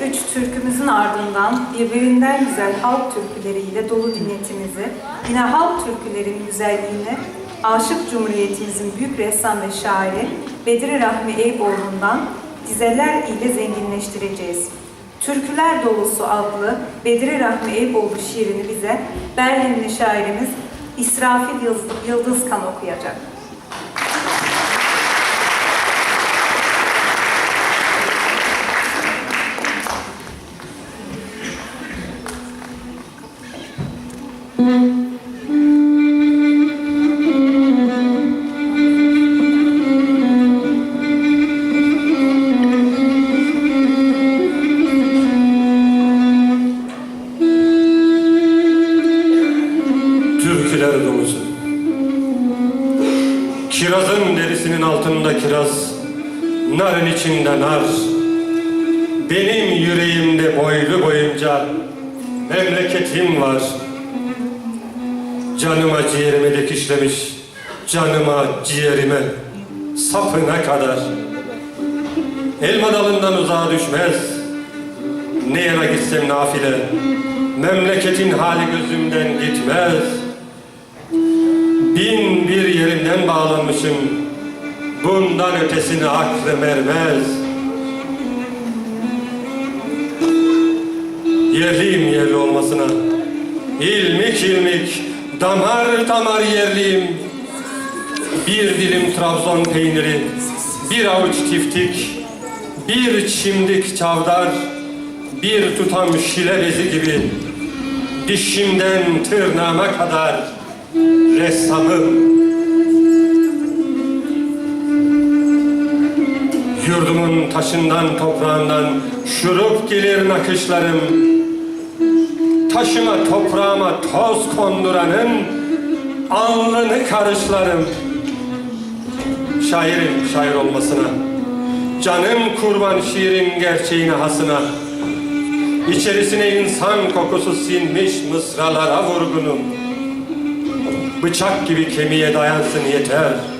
üç türkümüzün ardından birbirinden güzel halk türküleriyle dolu dinletimizi, yine halk türkülerinin güzelliğini Aşık Cumhuriyetimizin büyük ressam ve şairi Bedri Rahmi Eyüboğlu'ndan dizeler ile zenginleştireceğiz. Türküler Dolusu adlı Bedri Rahmi Eyüboğlu şiirini bize Berlinli şairimiz İsrafil Yıldız- Yıldızkan okuyacak. Altında kiraz, narın içinde nar. Benim yüreğimde boylu boyunca memleketim var. Canıma ciğerime dikişlemiş, canıma ciğerime sapına kadar. Elma dalından uzağa düşmez, ne yana gitsem nafile, memleketin hali gözümden gitmez. Bin bir yerimden bağlanmışım, bundan ötesini aklım ermez. Yerliyim yerli olmasına, ilmik ilmik, damar damar yerliyim. Bir dilim Trabzon peyniri, bir avuç tiftik, bir çimdik çavdar, bir tutam şile bezi gibi dişimden tırnağıma kadar ressamım. Yurdumun taşından toprağından şurup gelir nakışlarım. Taşıma toprağıma toz konduranın alnını karışlarım. Şairim şair olmasına, canım kurban şiirin gerçeğine hasına. İçerisine insan kokusu sinmiş mısralara vurgunum. Bıçak gibi kemiğe dayansın yeter.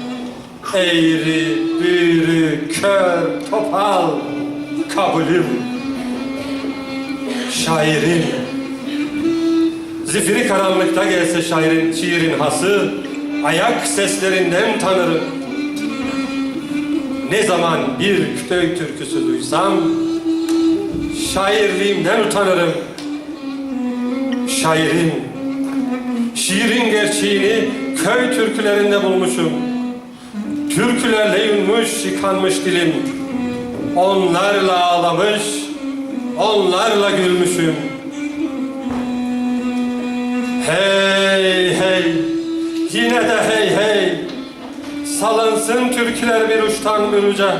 Eğri, büğrü, kör, topal, kabulüm. Şairim. Zifiri karanlıkta gelse şairin, şiirin hası, ayak seslerinden tanırım. Ne zaman bir köy türküsü duysam, şairliğimden utanırım. Şairim, şiirin gerçeğini köy türkülerinde bulmuşum. Türkülerle yunmuş, yıkanmış dilim. Onlarla ağlamış, onlarla gülmüşüm. Hey hey, yine de hey hey. Salınsın türküler bir uçtan bir uca.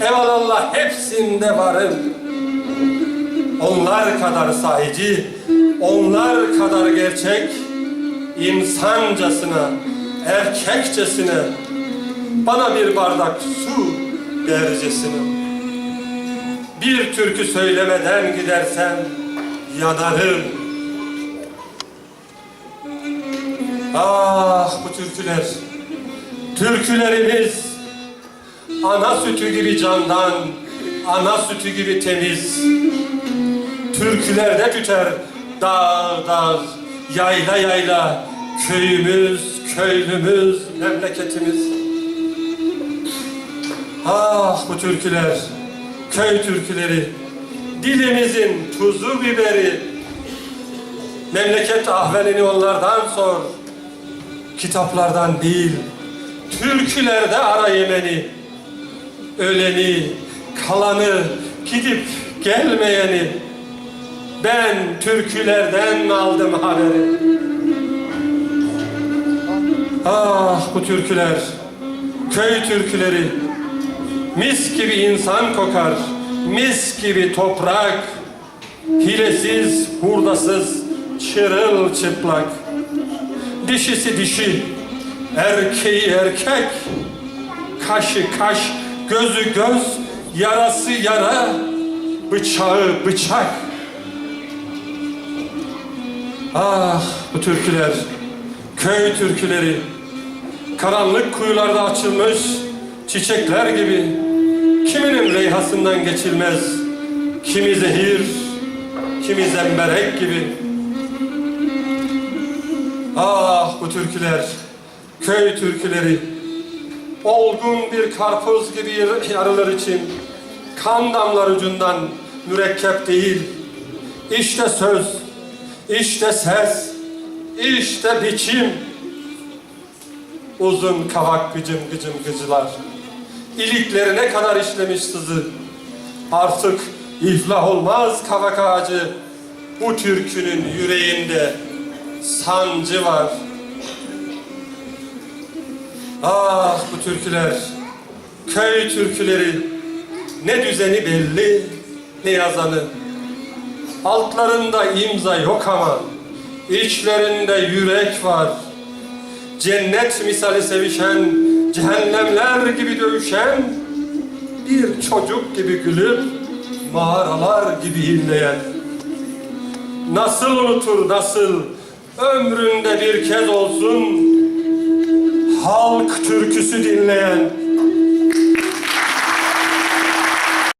Evelallah hepsinde varım. Onlar kadar sahici, onlar kadar gerçek, insancasına, erkekçesine, bana bir bardak su dercesine. Bir türkü söylemeden gidersen yanarım. Ah bu türküler, türkülerimiz ana sütü gibi candan, ana sütü gibi temiz. Türkülerde tüter dağ dağ, yayla yayla, köyümüz, köylümüz, memleketimiz. Ah bu türküler, köy türküleri, dilimizin tuzu biberi. Memleket ahvalini onlardan sor, kitaplardan değil, türkülerde ara yemeni. Öleni, kalanı, gidip gelmeyeni. Ben türkülerden aldım haberi. Ah bu türküler, köy türküleri. Mis gibi insan kokar, mis gibi toprak. Hilesiz, hurdasız, çırılçıplak. Dişisi dişi, erkeği erkek. Kaşı kaş, gözü göz, yarası yara, bıçağı bıçak. Ah bu türküler, köy türküleri, karanlık kuyularda açılmış çiçekler gibi. Kiminin reyhasından geçilmez, kimi zehir, kimi zemberek gibi. Ah bu türküler, köy türküleri, olgun bir karpuz gibi yar- yarılır için, kan damlar ucundan mürekkep değil. İşte söz, işte ses, işte biçim. Uzun kavak gıcım gıcım gıcılar. İliklerine kadar işlemiş sızı. Artık iflah olmaz kavak ağacı. Bu türkünün yüreğinde sancı var. Ah bu türküler, köy türküleri. Ne düzeni belli, ne yazanı. Altlarında imza yok ama içlerinde yürek var. Cennet misali sevişen, cehennemler gibi dövüşen, bir çocuk gibi gülüp mağaralar gibi inleyen. Nasıl unutur nasıl ömründe bir kez olsun halk türküsü dinleyen